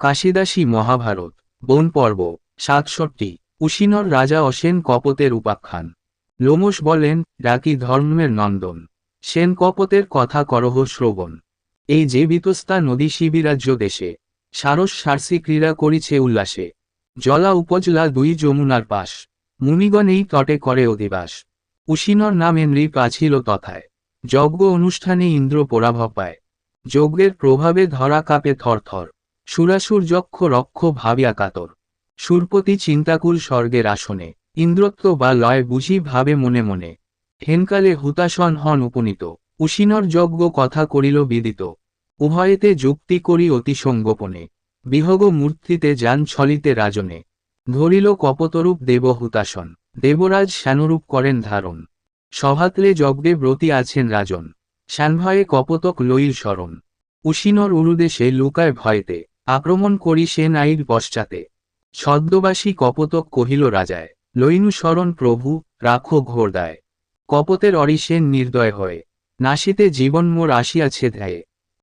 কাশিদাসী মহাভারত, বন পর্ব, সাতষট্টি, উশিনর রাজা অসেন কপতের উপাখ্যান লোমস বলেন, ডাকি ধর্মের নন্দন। সেন কপতের কথা করহ শ্রবণ। এই যে বিতস্তা নদী শিবিরাজ্য দেশে, সারস সারসি ক্রীড়া করিছে উল্লাসে। জলা উপজলা দুই যমুনার পাশ, মুনিগণ এই তটে করে অধিবাস। উশিনর নামে নৃপ আছিল তথায়। যজ্ঞ অনুষ্ঠানে ইন্দ্র পরাভব পায়। যজ্ঞের প্রভাবে ধরা কাপে থরথর। সুরাসুর যক্ষ রক্ষ ভাবিয়া কাতর। সুরপতি চিন্তাকুল স্বর্গের আসনে, ইন্দ্রত্ব বা লয় বুঝি ভাবে মনে মনে। হেনকালে হুতাসন হন উপনীত, উশিনর যজ্ঞ কথা করিল বিদিত। উভয়েতে যুক্তি করি অতি সঙ্গোপনে বিহগ মূর্তিতে যান ছলিতে রাজনে। ধরিল কপতরূপ দেব হুতাসন দেবরাজ শ্যানরূপ করেন ধারণ। সভাত্রে যজ্ঞে ব্রতী আছেন রাজন। শ্যানভয়ে কপতক লইল শরণ। উশিনর উরুদেশে লুকায় ভয়েতে। আক্রমণ করি সে নাইর পশ্চাতে। ছদ্মবাসী কপতক কহিল রাজায়, লইনু শরণ প্রভু, রাখো ঘোরদায় কপতের অরিসেন নির্দয় হয়ে। নাসিতে জীবন মোর আসিয়াছে ধ্যায়ে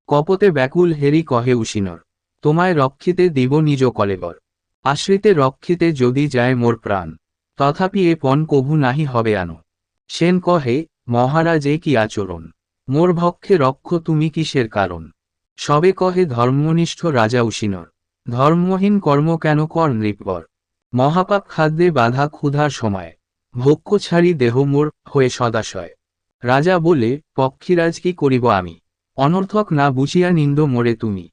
কপতে ব্যাকুল হেরি কহে উশিনর, তোমায় রক্ষিতে দিব নিজ কলেবর। আশ্রিতে রক্ষিতে যদি যায় মোর প্রাণ। তথাপি এ পণ কভু নাহি হবে আনো। সেন কহে, মহারাজ এ কি আচরণ? মোর ভক্ষে রক্ষ তুমি কিসের কারণ? সবে কহে ধর্মনিষ্ঠ রাজা উশিনর ধর্মহীন কর্ম কেন কর নৃপবর? মহাপাপ খাদ্যে বাধা ক্ষুধার সময় ভক্ষ ছাড়ি দেহ মোর হয়ে সদাশয়। রাজা বলে, পক্ষীরাজ কি করিব আমি? অনর্থক না বুঝিয়া নিন্দ মোরে তুমি।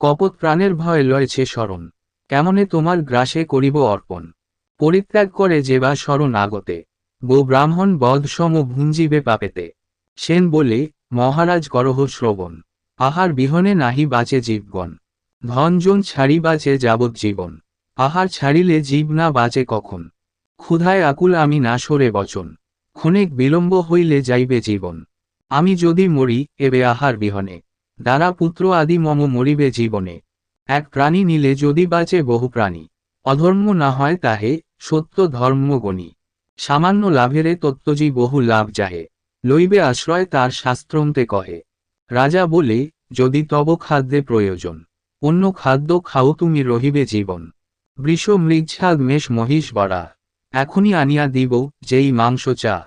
কপত প্রাণের ভয় লয়েছে স্মরণ, কেমনে তোমার গ্রাসে করিব অর্পণ? পরিত্যাগ করে যে বা স্মরণ আগতে, গো ব্রাহ্মণ বধ সম ভুঞ্জিবে পাপেতে। সেন বলে, মহারাজ করহ শ্রবণ। আহার বিহনে নাহি বাঁচে জীবগণ। ধনজন ছাড়ি বাঁচে যাবৎ জীবন। আহার ছাড়িলে জীব না বাঁচে কখন? ক্ষুধায় আকুল আমি না সরে বচন। ক্ষণিক বিলম্ব হইলে যাইবে জীবন। আমি যদি মরি, এবে আহার বিহনে। দ্বারা পুত্র আদি মম মরিবে জীবনে। এক প্রাণী নিলে যদি বাঁচে বহু প্রাণী। অধর্ম না হয় তাহে, সত্য ধর্ম গণি। সামান্য লাভেরে তত্ত্বজি বহু লাভ যাহে। লইবে আশ্রয় তার শাস্ত্রন্তে কহে। রাজা বলে যদি তব খাদ্যে প্রয়োজন। অন্য খাদ্য খাও তুমি রহিবে জীবন। বৃষ মৃগছাদ মেষ মহিষ বরা। এখনই আনিয়া দিব যেই মাংস চা।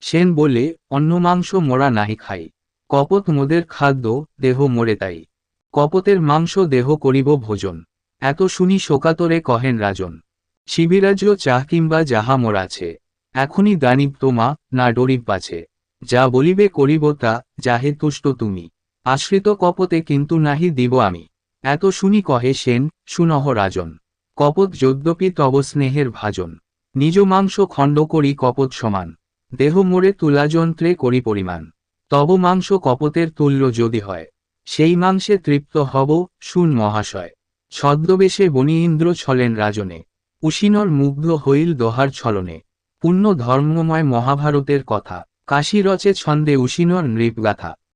সেন বলে, অন্য মাংস মোরা নাহি খাই। কপত মোদের খাদ্য, দেহ মোরে তাই। কপতের মাংস দেহ করিব ভোজন। এত শুনি শোকাতরে কহেন রাজন। শিবিরাজ্য চাহ কিংবা যাহা মোর আছে। এখনই দানিব তোমা, না ডরিব পাছে। যা বলিবে করিব তা, যাহে তুষ্ট তুমি। আশ্রিত কপতে কিন্তু নাহি দিব আমি। এত শুনি কহে সেন, সুনহ রাজন। কপত যদ্যপি তব স্নেহের ভাজন। নিজ মাংস খণ্ড করি কপত সমান। দেহ মোড়ে তুলাযন্ত্রে করি পরিমাণ। তব মাংস কপতের তুল্য যদি হয়। সেই মাংসে তৃপ্ত হব শুন মহাশয়। ছদ্মবেশে বনি ইন্দ্র ছলেন রাজনে। উশিনর মুগ্ধ হইল দোহার ছলনে। পূর্ণ ধর্মময় মহাভারতের কথা। কাশী রচে ছন্দে উশিনর নৃপগাথা।